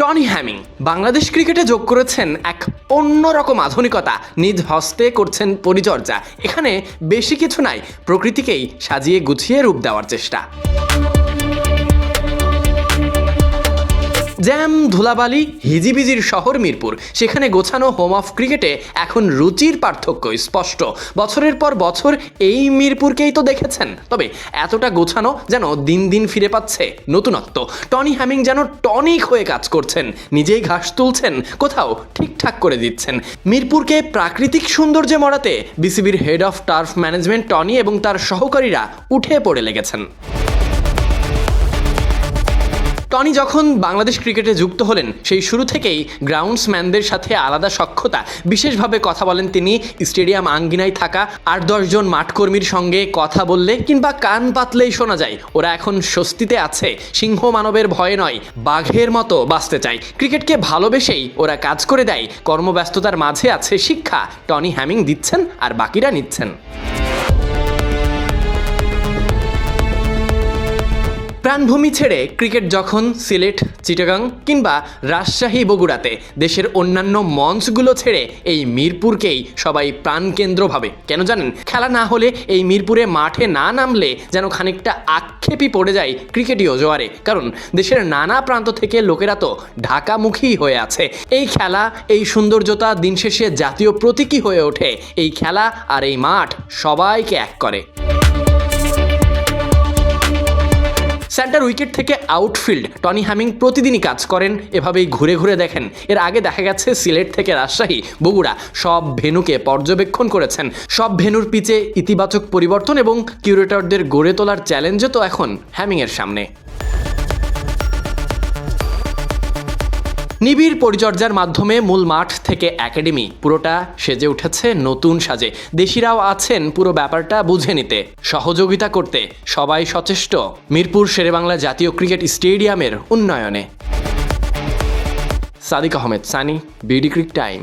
Tony Hamming Bangladesh ক্রিকেটে যোগ করেছেন এক অন্যরকম আধুনিকতা। নিজ হস্তে করছেন পরিচর্যা। এখানে বেশি কিছু নাই, প্রকৃতিকেই সাজিয়ে গুছিয়ে রূপ দেওয়ার চেষ্টা। জ্যাম ধুলাবালি, হিজিবিজির শহর মিরপুর। সেখানে গোছানো হোম অফ ক্রিকেটে এখন রুচির পার্থক্য স্পষ্ট। বছরের পর বছর এই মিরপুরকেই তো দেখেছেন। তবে এতটা গোছানো যেন দিন দিন ফিরে পাচ্ছে নতুনত্ব। টনি হ্যামিং যেন টনিক হয়ে কাজ করছেন। নিজেই ঘাস তুলছেন, কোথাও ঠিকঠাক করে দিচ্ছেন। মিরপুরকে প্রাকৃতিক সৌন্দর্যে মরাতে বিসিবির head of turf management Tony এবং তার সহকারীরা উঠে পড়ে লেগেছেন। টনি যখন বাংলাদেশ ক্রিকেটে যুক্ত হলেন, সেই শুরু থেকেই গ্রাউন্ডসম্যানদের সাথে আলাদা সক্ষতা বিশেষভাবে কথা বলেন তিনি স্টেডিয়াম আঙ্গিনায় থাকা আট দশজন মাঠকর্মীর সঙ্গে কথা বললে কিংবা কান পাতলেই শোনা যায়, ওরা এখন স্বস্তিতে আছে। সিংহ মানবের ভয়ে নয়, বাঘের মতো বাঁচতে চায়। ক্রিকেটকে ভালোবেসেই ওরা কাজ করে দেয়, কর্মব্যস্ততার মাঝে আছে শিক্ষা। টনি হ্যামিং দিচ্ছেন আর বাকিরা নিচ্ছেন। প্রাণভূমি ছেড়ে ক্রিকেট যখন সিলেট, চিটাগাং কিংবা রাজশাহী, বগুড়াতে দেশের অন্যান্য মঞ্চগুলো ছেড়ে এই মিরপুরকেই সবাই প্রাণকেন্দ্র ভাবে। কেন জানেন? খেলা না হলে এই মিরপুরে মাঠে না নামলে যেন খানিকটা আক্ষেপই পড়ে যায় ক্রিকেটীয় জোয়ারে। কারণ দেশের নানা প্রান্ত থেকে লোকেরা তো ঢাকামুখী হয়ে আছে। এই খেলা, এই সৌন্দর্যতা দিন শেষে জাতীয় প্রতীকী হয়ে ওঠে। এই খেলা আর এই মাঠ সবাইকে এক করে। সেন্টার উইকেট থেকে আউটফিল্ড টনি হ্যামিং প্রতিদিনই কাজ করেন, এভাবেই ঘুরে ঘুরে দেখেন। এর আগে দেখা গেছে সিলেট থেকে রাজশাহী, বগুড়া, সব ভেনুকে পর্যবেক্ষণ করেছেন। সব ভেনুর পিচে ইতিবাচক পরিবর্তন এবং কিউরেটরদের গড়ে তোলার চ্যালেঞ্জও তো এখন হ্যামিংয়ের সামনে। নিবিড় পরিচর্যার মাধ্যমে মূল মাঠ থেকে একাডেমি, পুরোটা সেজে উঠেছে নতুন সাজে। দেশিরাও আছেন পুরো ব্যাপারটা বুঝে নিতে। সহযোগিতা করতে সবাই সচেষ্ট। মিরপুর শেরেবাংলা জাতীয় ক্রিকেট স্টেডিয়ামের উন্নয়নে। Sadiq Ahmed, Sunny, BD Crictime.